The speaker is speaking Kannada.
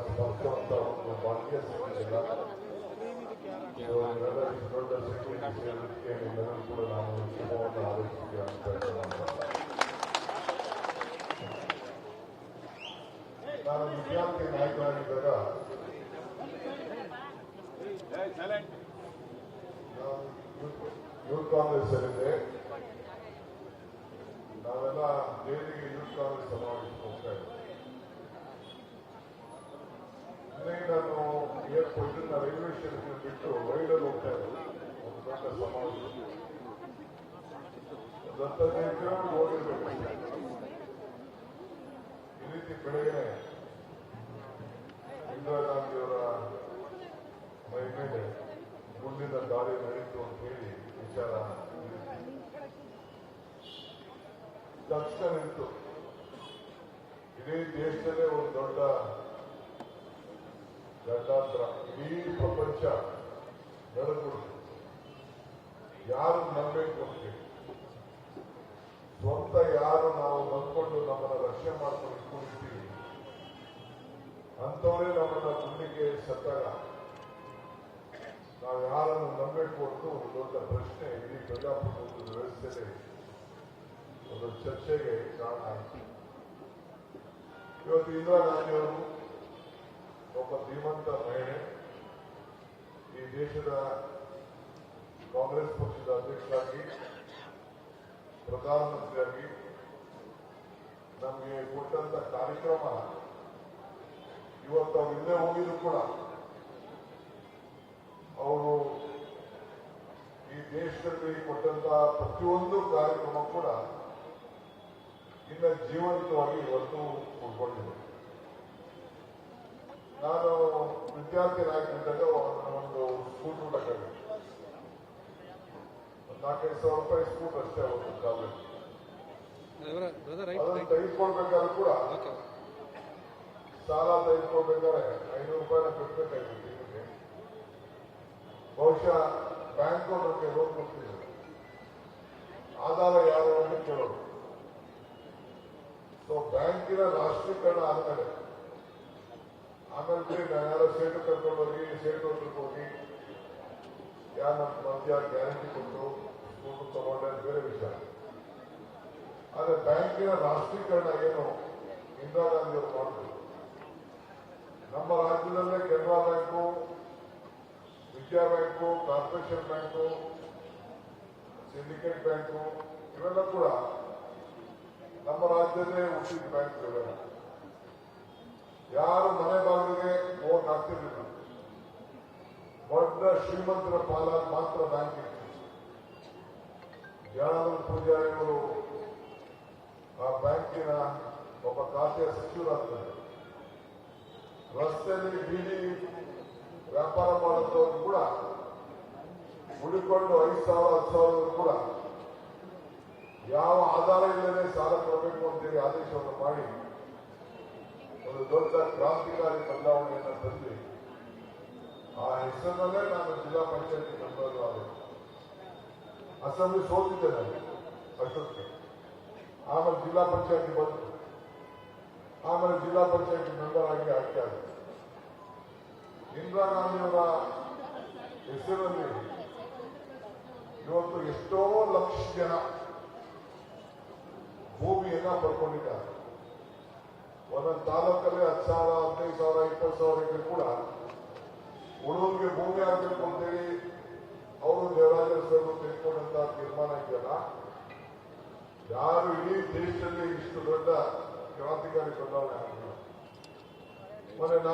ಸ್ಪರ್ಶವಂತ ಒಂದು ಭಾಗ್ಯ ಸಿಕ್ಕಿಲ್ಲ ಇವರೆಲ್ಲ ಇಷ್ಟು ದೊಡ್ಡ ಸೆಕ್ಯೂರಿಟಿ ಸೇರೋದಕ್ಕೆ ನಿಮ್ಮೆಲ್ಲರೂ ಕೂಡ ನಾನು ಶುಭವನ್ನು ಆಲೋಚಿಸಿದೆ ಅಂತ ಹೇಳ್ತೀನಿ. ನಾನು ವಿದ್ಯಾರ್ಥಿ ನಾಯಕನಾಗಿದ್ದಾಗ ನಾನು ಯೂತ್ ಕಾಂಗ್ರೆಸ್ ಅಲ್ಲಿದ್ದೆ ನಾವೆಲ್ಲ ದೆಹಲಿಗೆ ಯೂತ್ ಕಾಂಗ್ರೆಸ್ ಸಮಾವೇಶಕ್ಕೆ ಏರ್ಪೋರ್ಟ್ ರೈಲ್ವೆ ಸ್ಟೇಷನ್ ಬಿಟ್ಟು ರೈಲಲ್ಲಿ ಹೋಗ್ತಾ ಇದ್ರು. ಒಂದು ದೊಡ್ಡ ಸಮಾಜ. ಹತ್ತೈದು ಹೋಗಿರ್ಬೇಕು ಈ ರೀತಿ ಬೆಳಗ್ಗೆ ಇಂದಿರಾ ಗಾಂಧಿಯವರ ಮೈ ಮೇಲೆ ಗುಂಡಿನ ದಾಳಿ ನಡೀತು ಅಂತ ಹೇಳಿ ವಿಚಾರ. ತಕ್ಷಣ ನಿಂತು ಇಡೀ ದೇಶದಲ್ಲೇ ಒಂದು ದೊಡ್ಡ ಗಂಡಾಂತರ ಇಡೀ ಪ್ರಪಂಚ ನಡೆದ್ಬಿಡ್ತು ಯಾರು ನಂಬಬೇಕು ಅಂತೇಳಿ ಸ್ವಂತ ಯಾರು ನಾವು ನಂಬಿಕೊಂಡು ನಮ್ಮನ್ನ ರಕ್ಷಣೆ ಮಾಡ್ಕೊಂಡು ಇಟ್ಕೊಂಡಿರ್ತೀವಿ ಅಂತವರೇ ನಮ್ಮನ್ನ ಗುಂಡಿಗೆ ಸತ್ತಾಗ ನಾವು ಯಾರನ್ನು ನಂಬಬೇಕು ಅಂತ ಒಂದು ದೊಡ್ಡ ಪ್ರಶ್ನೆ ಇಡೀ ಪ್ರಜಾಪ್ರಭುತ್ವದ ವ್ಯವಸ್ಥೆಯಲ್ಲಿ ಒಂದು ಚರ್ಚೆಗೆ ಕಾರಣ ಆಯಿತು. ಇವತ್ತು ಇಂದಿರಾ ಗಾಂಧಿಯವರು ಒಬ್ಬ ಧೀಮಂತ ಮಹಿಳೆ ಈ ದೇಶದ ಕಾಂಗ್ರೆಸ್ ಪಕ್ಷದ ಅಧ್ಯಕ್ಷರಾಗಿ, ಪ್ರಧಾನಮಂತ್ರಿಯಾಗಿ ನಮಗೆ ಕೊಟ್ಟಂತ ಕಾರ್ಯಕ್ರಮ, ಇವತ್ತು ಅವ್ರು ಇಲ್ಲೇ ಹೋಗಿದ್ರು ಕೂಡ. ಅವರು ಈ ದೇಶದಲ್ಲಿ ಕೊಟ್ಟಂತ ಪ್ರತಿಯೊಂದು ಕಾರ್ಯಕ್ರಮ ಕೂಡ ಇನ್ನ ಜೀವಂತವಾಗಿ ಇವತ್ತು ಉಳ್ಕೊಂಡಿದೆ. ನಾನು ವಿದ್ಯಾರ್ಥಿ ನಾಯಕರಿದ್ದಾಗ ಒಂದು ಸ್ಕೂಟರ್ ತಗೊಂಡೆ ನಾಲ್ಕೈದು ಸಾವಿರ ರೂಪಾಯಿ ಸ್ಕೂಟರ್ ಅಷ್ಟೇ ಅವತ್ತು ಕಾಲೇಜ್ ಅದನ್ನು ತೆಗೆದುಕೊಳ್ಬೇಕಾದ್ರೂ ಕೂಡ ಸಾಲ ತೆಗೆದುಕೊಳ್ಬೇಕಾದ್ರೆ ಐನೂರು ರೂಪಾಯಿನ ಕಟ್ಟಬೇಕಾಯ್ತು ತಿಂಗಳಿಗೆ. ಬಹುಶಃ ಬ್ಯಾಂಕ್ ನಮಗೆ ಲೋನ್ ಕೊಡ್ತಿದ್ರು. ಆಧಾರ ಯಾರು ಅಂತ ಕೇಳೋದು. ಸೊ ಬ್ಯಾಂಕಿನ ರಾಷ್ಟ್ರೀಕರಣ ಆದ್ಮೇಲೆ ಆಮೇಲೆ ಬಿಡಿ ನಾನು ಸೇಟು ಕರ್ಕೊಂಡು ಹೋಗಿ, ಸೇಟು ಹತ್ರಕ್ಕೆ ಹೋಗಿ ಯಾರು ನಮ್ಮ ಮಧ್ಯ ಗ್ಯಾರಂಟಿ ಕೊಟ್ಟು ದುಡ್ಡು ತಗೊಂಡೆ ಬೇರೆ ವಿಷಯ. ಆದರೆ ಬ್ಯಾಂಕಿನ ರಾಷ್ಟ್ರೀಕರಣ ಏನು? ಇಂದಿರಾ ಗಾಂಧಿ ಅವರು ಮಾಡಿದ್ರು. ನಮ್ಮ ರಾಜ್ಯದಲ್ಲೇ Canara bank, Vidya bank, corporation bank, syndicate bank, ಇವೆಲ್ಲ ಕೂಡ ನಮ್ಮ ರಾಜ್ಯದಲ್ಲೇ ಹುಟ್ಟಿದ ಬ್ಯಾಂಕ್ ಇವೆಲ್ಲ ಯಾರು ಮನೆ ಬಾಗಿಲಿಗೆ ಓಟ್ ಹಾಕ್ತಿರ್ಲಿಲ್ಲ. ದೊಡ್ಡ ಶ್ರೀಮಂತರ ಪಾಲಾಗಿ ಮಾತ್ರ ಬ್ಯಾಂಕ್ ಇತ್ತು ಪೂಜಾರಿಗಳು ಪೂಜಾರಿ ಆ ಬ್ಯಾಂಕಿನ ಒಬ್ಬ ಖಾತೆಯ ಸಚಿವರಾಗ್ತಾರೆ. ರಸ್ತೆಯಲ್ಲಿ ಬೀದಿ ವ್ಯಾಪಾರ ಮಾಡಿದವರು ಕೂಡ, ಉಳಿಕೊಂಡು ಐದು ಸಾವಿರ, ಹತ್ತು ಸಾವಿರ ಕೂಡ ಯಾವ ಆಧಾರ ಇಲ್ಲದೆ ಸಾಲ ಕೊಡಬೇಕು ಅಂತೇಳಿ ಆದೇಶವನ್ನು ಮಾಡಿ ಒಂದು ದೊಡ್ಡ ಕ್ರಾಂತಿಕಾರಿ ಬದಲಾವಣೆಯನ್ನು ತಂದು ಆ ಹೆಸರಿನಲ್ಲೇ ನಾನು ಜಿಲ್ಲಾ ಪಂಚಾಯತಿ ಮೆಂಬರ್ ಆದೆ ಅಸೆಂಬ್ಲಿ ಸೋತಿದ್ದೆ ನಾನು ಅಷ್ಟೊತ್ತಿಗೆ ಆಮೇಲೆ ಜಿಲ್ಲಾ ಪಂಚಾಯತಿ ಬಂತು ಆಮೇಲೆ ಜಿಲ್ಲಾ ಪಂಚಾಯತಿ ಮೆಂಬರ್ ಆಗಿ ಆಯ್ಕೆ ಆಗಿದೆ ಇಂದಿರಾ ಗಾಂಧಿಯವರ ಹೆಸರಲ್ಲಿ ಇವತ್ತು ಎಷ್ಟೋ ಲಕ್ಷ ಜನ ಭೂಮಿಯನ್ನ ಪಡ್ಕೊಂಡಿದ್ದಾರೆ ಒಂದೊಂದು ತಾಲೂಕಲ್ಲಿ ಹತ್ತು ಸಾವಿರ, ಹದಿನೈದು ಸಾವಿರ, ಇಪ್ಪತ್ತು ಸಾವಿರ ಇದ್ರೆ ಕೂಡ ಉಳಿದವ್ರಿಗೆ ಭೂಮಿ ಆಗಬೇಕು ಅಂತೇಳಿ ಅವರು ದೇವರಾಜ ತಿಳ್ಕೊಂಡಂತ ತೀರ್ಮಾನ ಇದೆಯಲ್ಲ, ಯಾರು ಇಡೀ ದೇಶದಲ್ಲಿ ಇಷ್ಟು ದೊಡ್ಡ ಕ್ರಾಂತಿಕಾರಿ ಬದಲಾವಣೆ ಆಗಿಲ್ಲ ಮೊನ್ನೆ ನಾ